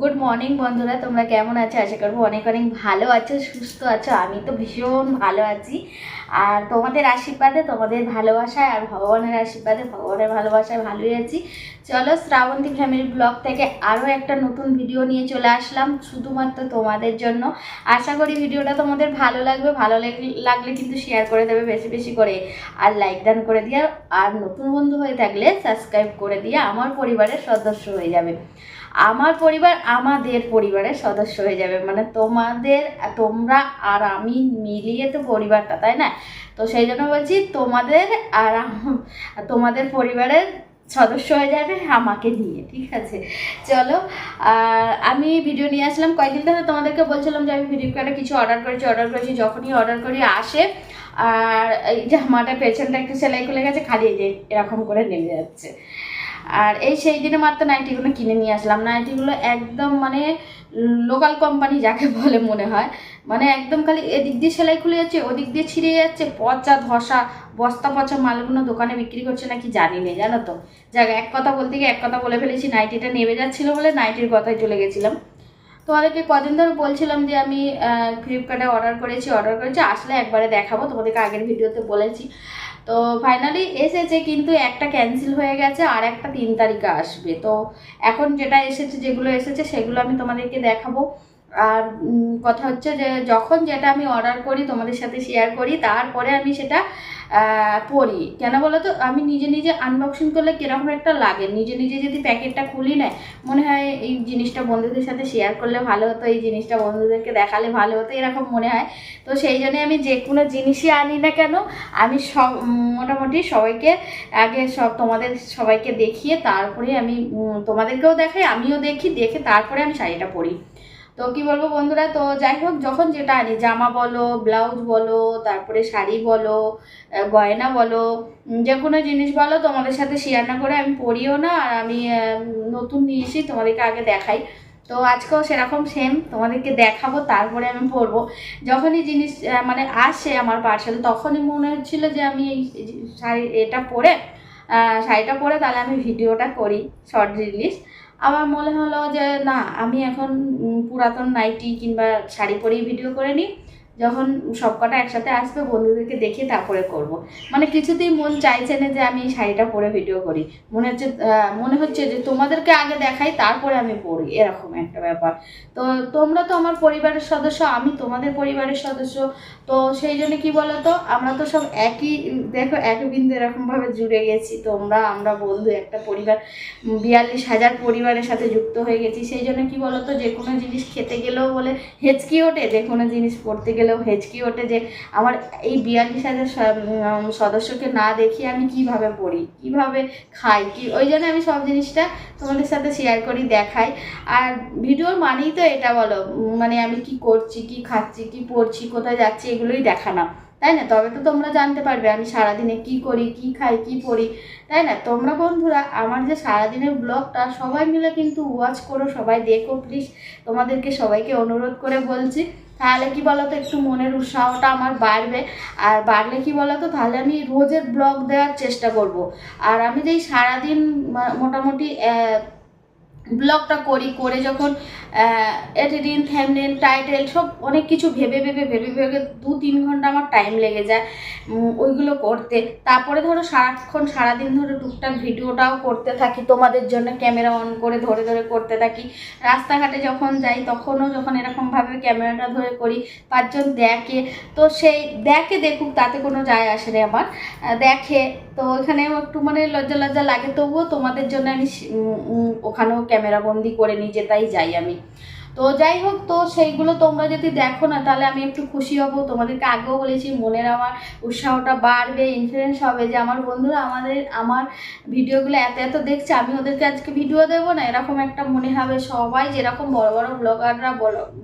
Good morning বন্ধুরা। তোমরা কেমন আছো? আশা করব অনেক অনেক ভালো আছো, সুস্থ আছো। আমি তো ভীষণ ভালো আছি। আর তোমাদের আশীর্বাদে, তোমাদের ভালোবাসায় আর ভগবানের আশীর্বাদে, ভগবানের ভালোবাসায় ভালোই আছি। চলো শ্রাবন্তী ফ্যামিলি ব্লগ থেকে আরও একটা নতুন ভিডিও নিয়ে চলে আসলাম, শুধুমাত্র তোমাদের জন্য। আশা করি ভিডিওটা তোমাদের ভালো লাগবে। ভালো লাগ- লাগলে কিন্তু শেয়ার করে দেবে বেশি বেশি করে। আর লাইক দান করে দিয়ে আর নতুন বন্ধু হয়ে থাকলে সাবস্ক্রাইব করে দিয়ে আমার পরিবারের সদস্য হয়ে যাবে। আমার পরিবার আমাদের পরিবারের সদস্য হয়ে যাবে। মানে তোমাদের, তোমরা আর আমি মিলিয়ে তো পরিবারটা, তাই না? তো সেই জন্য বলছি তোমাদের আর তোমাদের পরিবারের সদস্য হয়ে যাবে আমাকে নিয়ে, ঠিক আছে? চলো, আর আমি ভিডিও নিয়ে আসলাম কয়েকদিন ধরে। তোমাদেরকে বলছিলাম যে আমি কার্ডে কিছু অর্ডার করেছি অর্ডার করেছি, যখনই অর্ডার করি আসে, আর এই যে জামাটা পেছনটা একটু সেলাই খুলে গেছে, খালি এই যে এরকম করে নেমে যাচ্ছে। আর এই সেই দিনে মাত্র নাইটিগুলো কিনে নিয়ে আসলাম। নাইটিগুলো একদম মানে লোকাল কোম্পানি যাকে বলে মনে হয় মানে একদম খালি এদিক দিয়ে সেলাই খুলে যাচ্ছে, ওদিক দিয়ে ছিঁড়ে যাচ্ছে, পচা ধসা, বস্তা পচা মালগুলো দোকানে বিক্রি করছে নাকি জানি না জানো তো? যাক, এক কথা বলতে গিয়ে এক কথা বলে ফেলেছি, নাইটিটা নেমে যাচ্ছিল বলে নাইটির কথায় চলে গেছিলাম। তোমাদেরকে কদিন ধরে বলছিলাম যে আমি ফ্লিপকার্টে অর্ডার করেছি অর্ডার করেছি, আসলে একবারে দেখাবো, তোমাদেরকে আগের ভিডিওতে বলেছি। তো ফাইনালি এসেছে কিন্তু একটা ক্যান্সেল হয়ে গেছে আর একটা তিন তারিখে আসবে। তো এখন যেটা এসেছে, যেগুলো এসেছে, সেগুলো আমি তোমাদেরকে দেখাবো। আর কথা হচ্ছে যে যখন যেটা আমি অর্ডার করি, তোমাদের সাথে শেয়ার করি, তারপরে আমি সেটা পড়ি কেন বলো তো আমি নিজে নিজে আনবক্সিং করলে কীরকম একটা লাগে? নিজে নিজে যদি প্যাকেটটা খুলি না, মনে হয় এই জিনিসটা বন্ধুদের সাথে শেয়ার করলে ভালো হতো, এই জিনিসটা বন্ধুদেরকে দেখালে ভালো হতো, এরকম মনে হয়। তো সেই জন্য আমি যে কোনো জিনিসই আনি না কেন, আমি সব মোটামুটি সবাইকে আগে সব তোমাদের সবাইকে দেখিয়ে তারপরে আমি তোমাদেরকেও দেখাই, আমিও দেখি, দেখে তারপরে আমি শাড়িটা পরি। তো কি বলব বন্ধুরা, তো যাই হোক, যখন যেটা আনি, জামা বলো ব্লাউজ বলো, তারপরে শাড়ি বলো গয়না বলো যে কোনো জিনিস বলো, তোমাদের সাথে শেয়ার না করে আমি পড়িও না, আর আমি নতুন নিয়ে এসে তোমাদেরকে আগে দেখাই। তো আজকেও সেরকম সেম তোমাদেরকে দেখাবো, তারপরে আমি পরবো। যখনই জিনিস মানে আসে আমার পার্সেল তখনই মনে হচ্ছিল যে আমি এই শাড়ি, এটা পরে শাড়িটা পরে তাহলে আমি ভিডিওটা করি শর্ট রিলিজ আবার মনে হলো যে, না, আমি এখন পুরাতন নাইটি কিংবা শাড়ি পরেই ভিডিও করে নিই। যখন সব কটা একসাথে আসবে, বন্ধুদেরকে দেখে তারপরে করব। মানে কিছুতেই মন চাইছে না যে আমি এই শাড়িটা পরে ভিডিও করি। মনে হচ্ছে মনে হচ্ছে যে তোমাদেরকে আগে দেখাই, তারপরে আমি পড়ি এরকম একটা ব্যাপার। তো তোমরা তো আমার পরিবারের সদস্য, আমি তোমাদের পরিবারের সদস্য। তো সেই জন্য কি বলো তো আমরা তো সব একই, দেখো, একই বিন্দু এরকমভাবে জুড়ে গেছি। তোমরা, আমরা বন্ধু, একটা পরিবার, বিয়াল্লিশ হাজার পরিবারের সাথে যুক্ত হয়ে গেছি। সেই জন্য কি বলো তো যে কোনো জিনিস খেতে গেলেও বলে, হেঁচকি ওঠে, যে কোনো জিনিস পড়তে গেলেও হেঁচকি ওঠে যে আমার এই বিয়াল্লিশ হাজার সদস্যকে না দেখিয়ে আমি কীভাবে পড়ি, কীভাবে খাই, কি ওই জন্য আমি সব জিনিসটা তোমাদের সাথে শেয়ার করি, দেখাই। আর ভিডিওর মানেই তো এটা বলো মানে আমি কি করছি, কি খাচ্ছি, কি পড়ছি, কোথায় যাচ্ছি, এগুলোই দেখানো তাই না? তবে তো তোমরা জানতে পারবে আমি সারাদিনে কি করি, কি খাই, কি পড়ি, তাই না? তোমরা বন্ধুরা, আমার যে সারাদিনের ব্লগটা সবাই মিলে কিন্তু ওয়াচ করো, সবাই দেখো প্লিজ তোমাদেরকে সবাইকে অনুরোধ করে বলছি। তাহলে কি বলতো, একটু মনের উৎসাহটা আমার বাড়বে। আর বাড়লে কি বলতো, তাহলে আমি রোজের ব্লগ দেওয়ার চেষ্টা করব। আর আমি যেই সারাদিন মোটামুটি ব্লগটা করি, করে যখন এডিটিং থ্যামনেল টাইটেল, সব অনেক কিছু ভেবে ভেবে ভেবে ভেবে দু তিন ঘণ্টা আমার টাইম লেগে যায় ওইগুলো করতে। তারপরে ধরো সারাক্ষণ, সারাদিন ধরে টুকটাক ভিডিওটাও করতে থাকি, তোমাদের জন্য ক্যামেরা অন করে ধরে ধরে করতে থাকি। রাস্তাঘাটে যখন যাই, তখনও যখন এরকমভাবে ক্যামেরাটা ধরে করি, পাঁচজন দেখে, তো সেই, দেখে দেখুক, তাতে কোনো যায় আসে আমার। দেখে তো ওখানেও একটু মানে লজ্জা লজ্জা লাগে, তবুও তোমাদের জন্য আমি ওখানেও ক্যামেরা বন্দি করে নিই যেটাই যাই আমি। তো যাই হোক, তো সেইগুলো তোমরা যদি দেখো না, তাহলে আমি একটু খুশি হব। তোমাদেরকে আগেও বলেছি, মনের আমার উৎসাহটা বাড়বে ইনফ্লুয়েন্স হবে যে আমার বন্ধুরা আমাদের, আমার ভিডিওগুলো এত এত দেখছে, আমি ওদেরকে আজকে ভিডিও দেবো না? এরকম একটা মনে হবে সবাই, যেরকম বড় বড় ব্লগাররা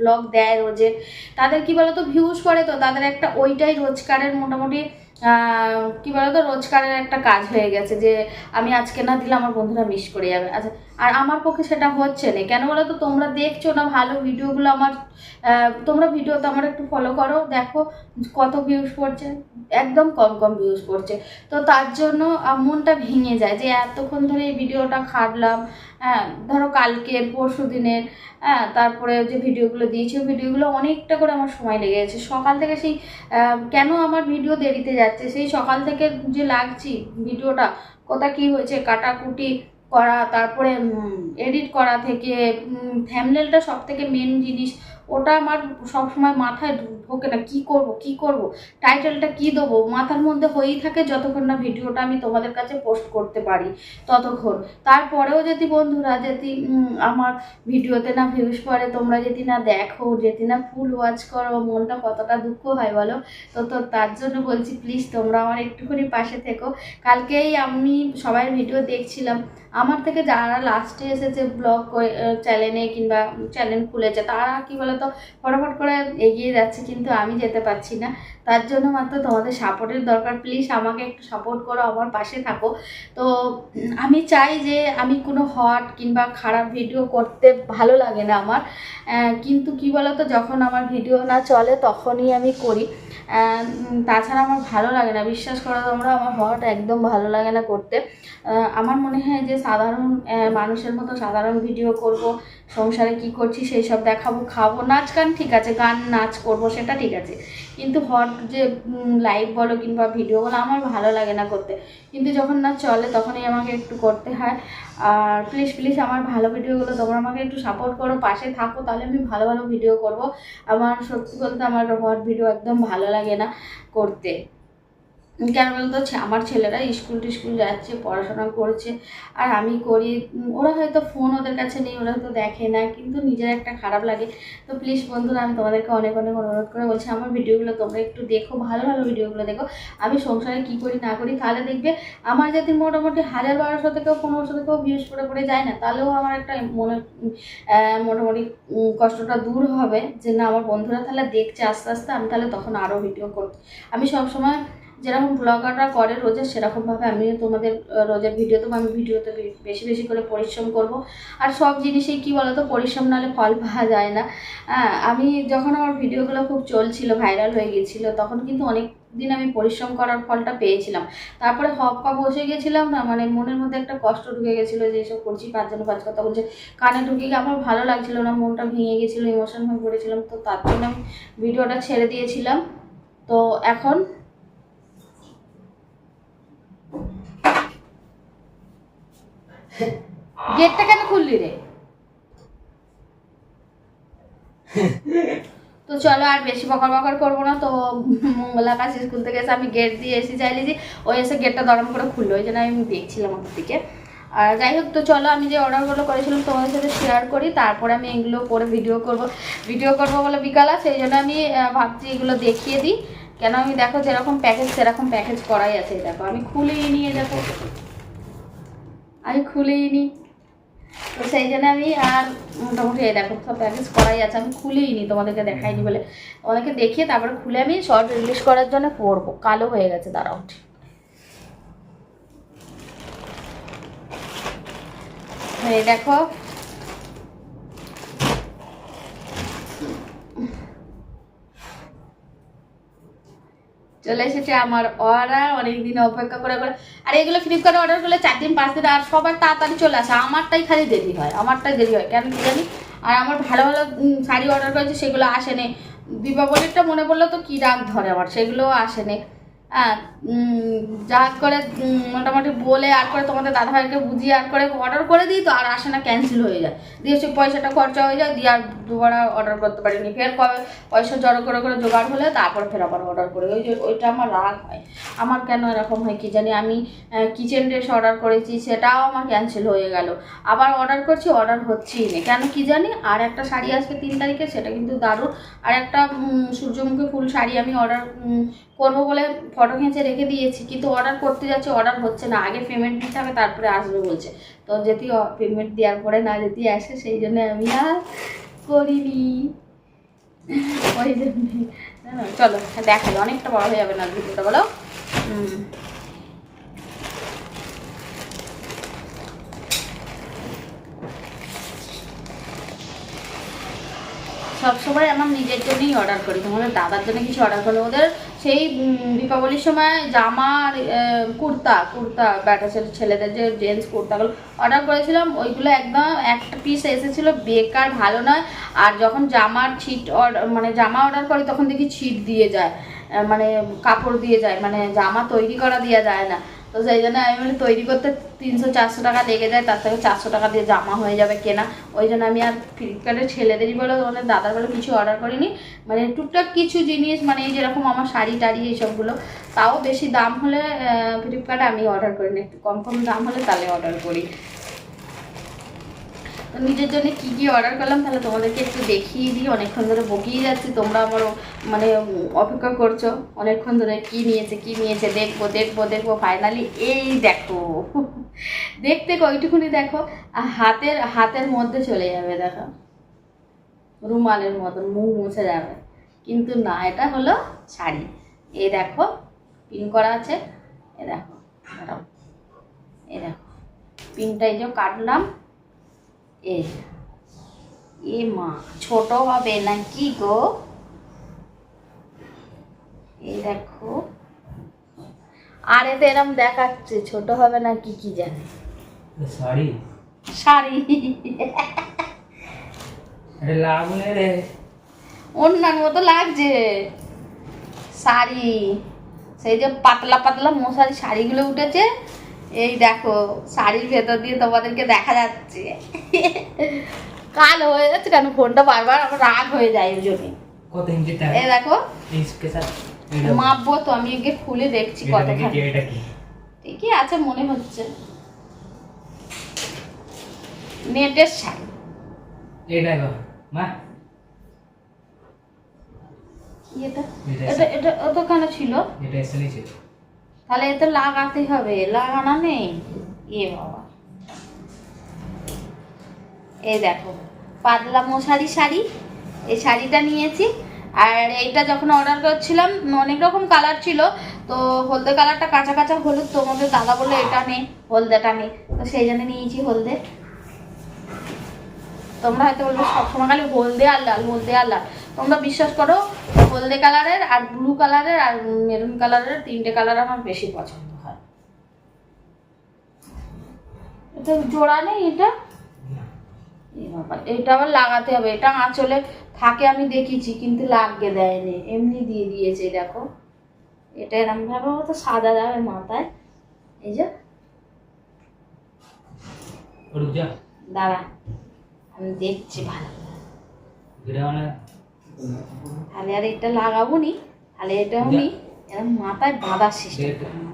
ব্লগ দেয় রোজের তাদের কি বলতো? ভিউজ করে তো, তাদের একটা ওইটাই রোজগারের মোটামুটি কি বলতো? রোজকারের একটা কাজ হয়ে গেছে যে, আমি আজকে না দিলে আমার বন্ধুরা মিস করে যাবে। আচ্ছা আর আমার পক্ষে সেটা হচ্ছে না। কেন বলো তো? তোমরা দেখছ না ভালো ভিডিওগুলো আমার তোমরা ভিডিওতে আমার একটু ফলো করো। দেখো কত ভিউজ পড়ছে। একদম কম কম ভিউজ পড়ছে। তো তার জন্য মনটা ভেঙে যায় যে এতক্ষণ ধরে এই ভিডিওটা খাটলাম। হ্যাঁ ধরো কালকের, পরশু দিনের হ্যাঁ তারপরে যে ভিডিওগুলো দিয়েছি ভিডিওগুলো অনেকটা করে আমার সময় লেগে গেছে। সকাল থেকে সেই কেন আমার ভিডিও দেরিতে যাচ্ছে? সেই সকাল থেকে যে লাগছি ভিডিওটা, কোথা কি হয়েছে, কাটাকুটি করা তারপরে এডিট করা থেকে থ্যামনেলটা সব থেকে মেন জিনিস। ওটা আমার সবসময় মাথায় ঢোকে না কি করব কি করব? টাইটেলটা কি দেবো? মাথার মধ্যে হয়েই থাকে যতক্ষণ না ভিডিওটা আমি তোমাদের কাছে পোস্ট করতে পারি, ততক্ষণ। তারপরেও যদি বন্ধুরা, যদি আমার ভিডিওতে না ভিউজ পড়ে তোমরা যদি না দেখো, যদি না ফুল ওয়াচ করো, মনটা কতটা দুঃখ হয় বলো? তো তো তার জন্য বলছি প্লিজ তোমরা আমার একটুখানি পাশে থেকো। কালকেই আমি সবাই ভিডিও দেখছিলাম। আমার থেকে যারা লাস্টে এসেছে ব্লগ চ্যানেলে কিংবা চ্যানেল খুলেছে, তারা কি বলতো ফটাফট করে এগিয়ে যাচ্ছে কিন্তু আমি যেতে পারছি না। তার জন্য মাত্র তোমাদের সাপোর্টের দরকার। প্লিজ আমাকে একটু সাপোর্ট করো, আমার পাশে থাকো। তো আমি চাই যে আমি কোনো হট কিংবা খারাপ ভিডিও করতে ভালো লাগে না আমার। কিন্তু কি বলতো, যখন আমার ভিডিও না চলে তখনই আমি করি। তাছাড়া আমার ভালো লাগে না, বিশ্বাস করো তোমরা, আমার হট একদম ভালো লাগে না করতে। আমার মনে হয় যে সাধারণ মানুষের মতো সাধারণ ভিডিও করব, সংসারে কি করছি সেই সব দেখাবো, খাব, নাচ গান ঠিক আছে, গান নাচ করব, সেটা ঠিক আছে। কিন্তু হট যে লাইভ বলো কিংবা ভিডিও বলো, আমার ভালো লাগে না করতে। কিন্তু যখন না চলে, তখনই আমাকে একটু করতে হয়। আর প্লিজ প্লিজ আমার ভালো ভিডিওগুলো তোমরা আমাকে একটু সাপোর্ট করো, পাশে থাকো, তাহলে আমি ভালো ভালো ভিডিও করব। আমার সত্যি বলতে আমার হট ভিডিও একদম ভালো লাগে না করতে। কেন বলতো ছে- আমার ছেলেরা স্কুল টিস্কুল যাচ্ছে, পড়াশোনা করছে, আর আমি করি। ওরা হয়তো ফোন ওদের কাছে নেই, ওরা তো দেখে না, কিন্তু নিজের একটা খারাপ লাগে। তো প্লিজ বন্ধুরা, আমি তোমাদেরকে অনেক অনেক অনুরোধ করে বলছি, আমার ভিডিওগুলো তোমরা একটু দেখো, ভালো ভালো ভিডিওগুলো দেখো। আমি সংসারে কী করি, না করি, তাহলে দেখবে আমার যদি মোটামুটি হাজার বারোশো থেকেও পনেরোশো থেকেও ভিউজ পড়ে পড়ে যায় না, তাহলেও আমার একটা মনে মোটামুটি কষ্টটা দূর হবে যে, না, আমার বন্ধুরা তাহলে দেখছে আস্তে আস্তে, আমি তাহলে তখন আরও ভিডিও করব। আমি সবসময় যেরকম ব্লগাররা করে রোজের সেরকমভাবে আমিও তোমাদের রোজের ভিডিও দেবো। আমি ভিডিওতে বেশি বেশি করে পরিশ্রম করব। আর সব জিনিসেই কী বলতো, পরিশ্রম নাহলে ফল পাওয়া যায় না। আমি যখন আমার ভিডিওগুলো খুব চলছিল ভাইরাল হয়ে গেছিল, তখন কিন্তু অনেক দিন আমি পরিশ্রম করার ফলটা পেয়েছিলাম। তারপরে হপ্পা বসে গেছিলাম না মানে মনের মধ্যে একটা কষ্ট ঢুকে গেছিল যে, এসব করছি পাঁচ জন পাঁচ কথা বলছে। কানে ঢুকে গিয়ে আমার ভালো লাগছিল না, মনটা ভেঙে গেছিল ইমোশন হয়ে পড়েছিলাম। তো তার জন্য আমি ভিডিওটা ছেড়ে দিয়েছিলাম। তো এখন গেটটা কেন খুললি রে? তো চলো আর বেশি বকর বকর করব না, তো মঙ্গলা কাজ স্কুল থেকে এসে আমি গেট দিয়ে এসে চাইলে যে ওই এসে গেটটা দরম করে খুললো, ওই জন্য আমি দেখছিলাম ওর দিকে। আর যাই হোক, তো চলো আমি যে অর্ডারগুলো করেছিলাম তোমাদের সাথে শেয়ার করি, তারপরে আমি এগুলো করে ভিডিও করব। ভিডিও করব বলে বিকাল, সেই জন্য আমি ভাবছি এগুলো দেখিয়ে দিই। কেন আমি দেখো যেরকম প্যাকেজ সেরকম প্যাকেজ করাই আছে, দেখো, আমি খুলেই নিয়ে দেখো আমি খুলেই নি তো সেই জন্য আমি আর মোটামুটি এই দেখো, সব প্যাকেজ করাই আছে, আমি খুলেই নি তোমাদেরকে দেখাইনি বলে। তোমাদেরকে দেখিয়ে তারপরে খুলে আমি শর্ট রিলিজ করার জন্য পরবো কালো হয়ে গেছে, দাঁড়াও। এই দেখো চলে এসেছে আমার অর্ডার অনেকদিন অপেক্ষা করে করে। আর এগুলো ফ্লিপকার্টে অর্ডার করলে চার দিন, পাঁচ দিন, আর সবার তাড়াতাড়ি চলে আসে। আমারটাই খালি দেরি হয়, আমারটাই দেরি হয়। কেন কি জানি? আর আমার ভালো ভালো শাড়ি অর্ডার করেছে, সেগুলো আসেনি। দীপাবলিরটা মনে পড়ল তো কী রাগ ধরে আমার, সেগুলোও আসেনি। যা করে মোটামুটি বলে আর করে তোমাদের দাদাভাইকে বুঝিয়ে আর করে অর্ডার করে দিই তো, আর আসে না ক্যান্সেল হয়ে যায়। দিয়ে সে পয়সাটা খরচা হয়ে যায়, দিয়ে আর দুবার অর্ডার করতে পারিনি। ফের কবে পয়সা জড়ো করে করে জোগাড় হলে তারপর ফের আবার অর্ডার করে। ওই যে, ওইটা আমার রাগ হয়। আমার কেন এরকম হয় কি জানি? আমি কিচেন ড্রেস অর্ডার করেছি, সেটাও আমার ক্যান্সেল হয়ে গেল। আবার অর্ডার করছি অর্ডার হচ্ছেই না। কেন কি জানি? আর একটা শাড়ি আসবে তিন তারিখে, সেটা কিন্তু দারুণ। আর একটা সূর্যমুখী ফুল শাড়ি আমি অর্ডার করব বলে ফটো খেঁচে রেখে দিয়েছি, কিন্তু অর্ডার করতে যাচ্ছি অর্ডার হচ্ছে না। আগে পেমেন্ট দিতে হবে, তারপরে আসবে বলছে। তো যদি পেমেন্ট দেওয়ার পরে না যদি আসে, সেই জন্য আমি আর করিনি। ওই জন্য। চলো, দেখাই, অনেকটা বড় হয়ে যাবে না ভিডিওটা, বলো? সবসময় আমার নিজের জন্যই অর্ডার করি, তোমাদের দাদার জন্য কিছু অর্ডার করলে ওদের সেই দীপাবলির সময় জামা কুর্তা কুর্তা, ব্যাটা ছেলে, ছেলেদের যে জেন্টস কুর্তাগুলো অর্ডার করেছিলাম, ওইগুলো একদম একটা পিস এসেছিল, বেকার, ভালো নয়। আর যখন জামার ছিট অর্ডার মানে জামা অর্ডার করি, তখন দেখি ছিট দিয়ে যায় মানে কাপড় দিয়ে যায় মানে জামা তৈরি করা দেওয়া যায় না। তো সেই জন্য আমি মানে তৈরি করতে তিনশো চারশো টাকা লেগে যায়, তার থেকে চারশো টাকা দিয়ে জামা হয়ে যাবে কেনা। ওই জন্য আমি আর ফ্লিপকার্টের ছেলেদেরই বলো মানে দাদার বলে কিছু অর্ডার করিনি। মানে টুকটাক কিছু জিনিস মানে এই যেরকম আমার শাড়ি টাড়ি এইসবগুলো, তাও বেশি দাম হলে ফ্লিপকার্টে আমি অর্ডার করি না একটু কম কম দাম হলে তাহলে অর্ডার করি। নিজের জন্য কি কি অর্ডার করলাম তাহলে তোমাদেরকে একটু দেখিয়ে দিই। অনেকক্ষণ ধরে বকিয়ে যাচ্ছি, তোমরা আমারও মানে অপেক্ষা করছ। অনেকক্ষণ ধরে কি নিয়েছে কি নিয়েছে, দেখব দেখব দেখব। ফাইনালি এই দেখো। দেখতে কয়টুকুনি দেখো। হাতের হাতের মধ্যে চলে যাবে, দেখো। রুমালের মতন, মুখ মুছে যাবে। কিন্তু না, এটা হলো শাড়ি। এই দেখো পিন করা আছে। এ দেখো। এই দেখো পিনটা এই যে কাটলাম। এ এ মা ছোট হবে নাকি গো? এই দেখো। আর এতে এরম দেখাচ্ছে ছোট হবে না কি কি জানে শাড়ি? শাড়ি। লাভ রে। অন্যান্য মতো লাগছে। শাড়ি। সেই যে পাতলা পাতলা মশারি শাড়িগুলো উঠেছে এই দেখো শাড়ির ভেতর দিয়ে তোমাদেরকে দেখা যাচ্ছে। কাল হয়ে যাচ্ছে কেন? ফোনটা বারবার আমার রাগ হয়ে যায় ওই জন্য। কত এই দেখো। মাপবো তো আমি একে খুলে দেখছি কতখানি। ঠিকই আছে মনে হচ্ছে। নেটের শাড়ি। এটা দেখো মা। এটা? এটা এটা ওখানে ছিল? এটা এসে নিচে তাহলে এতে লাগাতে হবে। লাগানো নেই? এ বাবা। এই দেখো, পাতলা মশারি শাড়ি। এই শাড়িটা নিয়েছি। আর এইটা যখন অর্ডার করছিলাম, অনেক রকম কালার ছিল। তো হলদে কালারটা কাঁচা কাঁচা হলুদ তোমাদের দাদা বলল এটা নেই হলদেটা নেই তো সেই জন্য নিয়েছি হলদে। তোমরা হয়তো বলবে, সবসময় খালি হলদে আর লাল, হলদে আর লাল। তোমরা বিশ্বাস করো হলদে কালারের আর ব্লু কালারের আর মেরুন কালারের তিনটে কালার আমার বেশি পছন্দ হয়। এটা জোড়া নেই এটা? এটা আবার লাগাতে হবে এটা আঁচলে থাকে আমি দেখেছি কিন্তু লাগিয়ে দেয়নি এমনি দিয়ে দিয়েছে দেখো। এটা এরমভাবে তো সাদা দেবে মাথায়। এই যে। দাঁড়া আমি দেখছি ভালো তাহলে আর এটা লাগাবো নি তাহলে এটা আমি এরকম মাথায় বাঁধার সিস্টেম Date.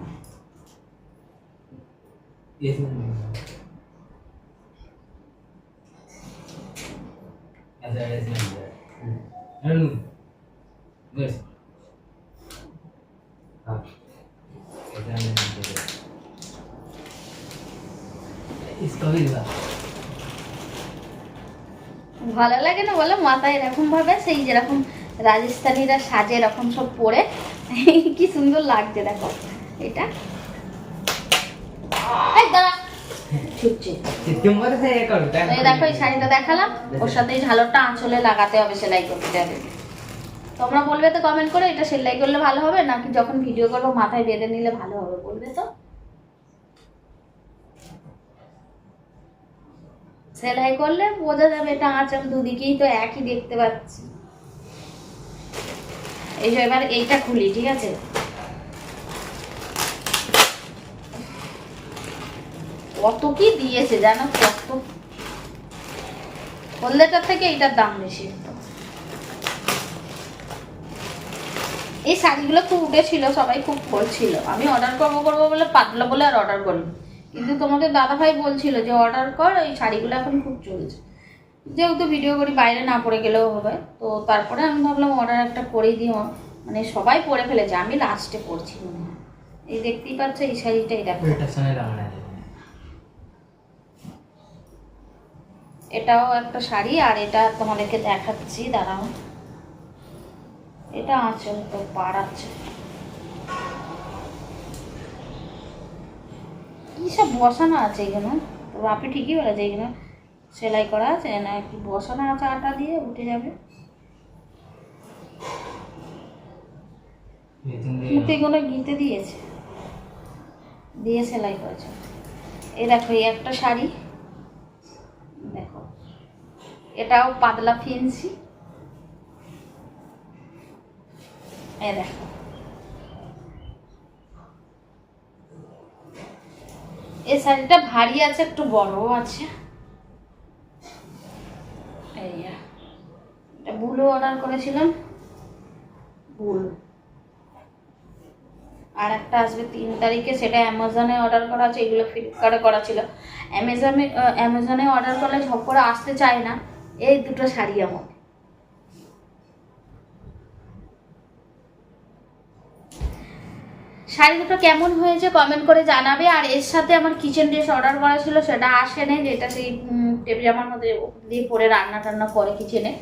इसमें ऐसा ऐसे हेलो बस हाँ ऐसा नहीं इसको भी दिखा ভালো লাগে না বলো, মাথায় এরকমভাবে সেই যেরকম রাজস্থানিরা সাজে এরকম সব পরে, কি সুন্দর লাগছে দেখো, এটা। এই শাড়িটা দেখালাম, ওর আঁচলে লাগাতে হবে, সেলাই করতে তোমরা বলবে তো কমেন্ট করে, এটা সেলাই করলে ভালো হবে, নাকি যখন ভিডিও করব, মাথায় বেঁধে নিলে ভালো হবে, বলবে তো? সেলাই করলে বোঝা যাবে এটা আঁচল দুদিকেই তো একই দেখতে পাচ্ছি। এই যে এবার এইটা খুলি, ঠিক আছে? কত কি দিয়েছে জানো? কত? হলদেটার থেকে এইটার দাম বেশি। এই শাড়িগুলো খুব উঠেছিল, সবাই খুব বলছিল। আমি অর্ডার করব করব বলে পাতলা বলে আর অর্ডার করিনি কিন্তু তোমাদের দাদাভাই বলছিল যে অর্ডার কর ওই শাড়িগুলো এখন খুব চলছে। যেহেতু ভিডিও করি বাইরে না পড়ে গেলেও হবে তো তারপরে আমি ভাবলাম অর্ডার একটা করেই দিও। মানে সবাই পরে ফেলেছে আমি লাস্টে পড়ছি মনে হয়। এই দেখতেই পাচ্ছ এই শাড়িটাই দেখো। এটাও একটা শাড়ি আর এটা তোমাদেরকে দেখাচ্ছি দাঁড়াও। এটা আঁচল তো পাড় আছে কি সব বসানো আছে এখানে? তো বাপি ঠিকই বলেছে এখানে সেলাই করা আছে না কি বসানো আছে আটা দিয়ে উঠে যাবে? দিয়ে মুতিগুলো গিতে দিয়েছে। দিয়ে সেলাই করেছে। এই দেখো এই একটা শাড়ি। দেখো এটাও পাতলা ফেন্সি। এ দেখো এই শাড়িটা ভারী আছে একটু বড়ও আছে। এই এটা বুলু অর্ডার করেছিলাম। বুল। আর একটা আসবে তিন তারিখে সেটা অ্যামাজনে অর্ডার করা আছে এগুলো ফ্লিপকার্টে করা ছিল। অ্যামাজনে অ্যামাজনে অর্ডার করলে ঝপ করে আসতে চায় না এই দুটো শাড়ি আমার। শাড়ি দুটো কেমন হয়েছে কমেন্ট করে জানাবে, আর এর সাথে আমার কিচেন ড্রেস অর্ডার করা ছিল সেটা আসেনি যেটা সেই টেবিল জামার মধ্যে দিয়ে পরে রান্না টান্না করে কিচেনে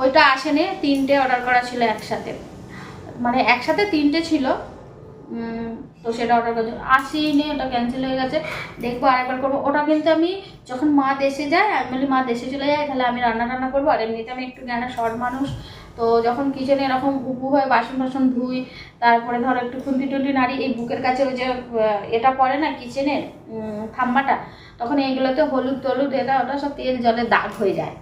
ওইটা আসে আসেনি তিনটে অর্ডার করা ছিল একসাথে। মানে একসাথে তিনটে ছিল তো সেটা অর্ডার করতে আসিনি ওটা ক্যান্সেল হয়ে গেছে। দেখব আরেকবার করব। ওটা কিন্তু আমি যখন মা দেশে যায়, আমি বলি, মা, দেশে চলে যায় তাহলে আমি রান্না টান্না করব। আর এমনিতে আমি একটু জ্ঞানের শর্ট মানুষ। তো যখন কিচেনে এরকম উপু হয়ে বাসন বাসন ধুই তারপরে ধরো একটু খুন্তি টুন্তি নাড়ি, এই বুকের কাছে ওই যে এটা পড়ে না কিচেনের থাম্বাটা তখন এইগুলোতে হলুদ টলুদ এটা ওটা সব তেল জলে দাগ হয়ে যায়।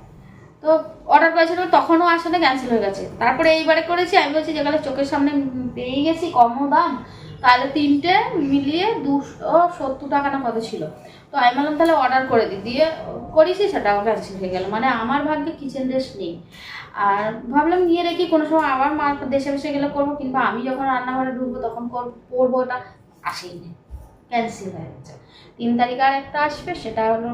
তো অর্ডার করেছিলাম তখনও আসলে ক্যান্সেল হয়ে গেছে। তারপরে এইবারে করেছি, আমি বলছি যেগুলো চোখের সামনে পেয়ে গেছি কমও দাম, তাহলে তিনটে মিলিয়ে দুশো সত্তর টাকা না কত ছিল। তো আমি বললাম, তাহলে অর্ডার করে দিই দিয়ে করেছি, সেটাও ক্যান্সেল হয়ে গেল। মানে আমার ভাগ্যে কিচেন ড্রেস নেই। আর ভাবলাম নিয়ে রেখি কোনো সময় আবার মা দেশে বসে গেলে করব কিন্তু আমি যখন রান্নাঘরে ঢুকবো তখন কর- করব, ওটা আসেইনি। ক্যান্সেল হয়ে গেছে। তিন তারিখ আর একটা আসবে, সেটা হলো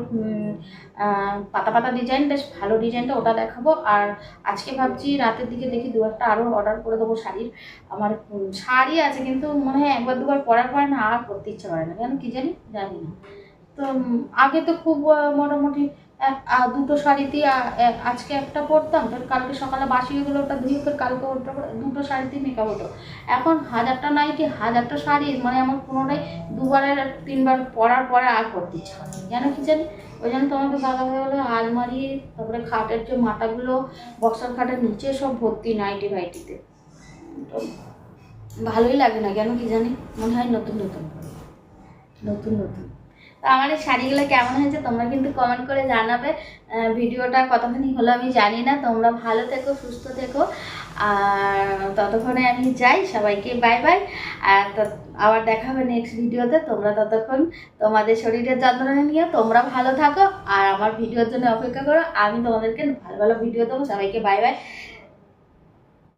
পাতা পাতা ডিজাইন বেশ ভালো ডিজাইনটা ওটা দেখাবো। আর আজকে ভাবছি রাতের দিকে দেখি দু একটা আরও অর্ডার করে দেবো শাড়ির। আমার শাড়ি আছে, কিন্তু মনে হয় একবার দুবার পরার পরে না আর পরতে ইচ্ছে করে না। কেন কি জানি? জানি না। তো আগে তো খুব মোটামুটি এক দুটো শাড়িতে আজকে একটা পরতাম ফের কালকে সকালে বাসি হয়ে গেলো ওটা ধুয়ে ফের কালকে ওটা দুটো শাড়িতে মেকআপ হতো। এখন হাজারটা নাইটি হাজারটা শাড়ি মানে আমার পুনরায় দুবারের, তিনবার পরার পরে আর পরতে ইচ্ছা করে না। কেন কি জানি? ওই জন্য তোমাকে দাদা হয়ে গেলো আলমারি, তারপরে খাটের যে মাথাগুলো, বক্সার খাটের নিচে সব ভর্তি নাইটি ভাইটিতে তো ভালোই লাগে না কেন কি জানি? মনে হয় নতুন নতুন নতুন নতুন। তো আমার এই শাড়িগুলো কেমন হয়েছে তোমরা কিন্তু কমেন্ট করে জানাবে। ভিডিওটা কতখানি হলো আমি জানি না। তোমরা ভালো থেকো, সুস্থ থেকো। আর ততক্ষণে আমি যাই। সবাইকে বাই বাই আর আবার দেখা হবে নেক্সট ভিডিওতে। তোমরা ততক্ষণ তোমাদের শরীরের যত্ন নিয়ে তোমরা ভালো থাকো। আর আমার ভিডিওর জন্য অপেক্ষা করো। আমি তোমাদেরকে ভালো ভালো ভিডিও দেবো। সবাইকে বাই বাই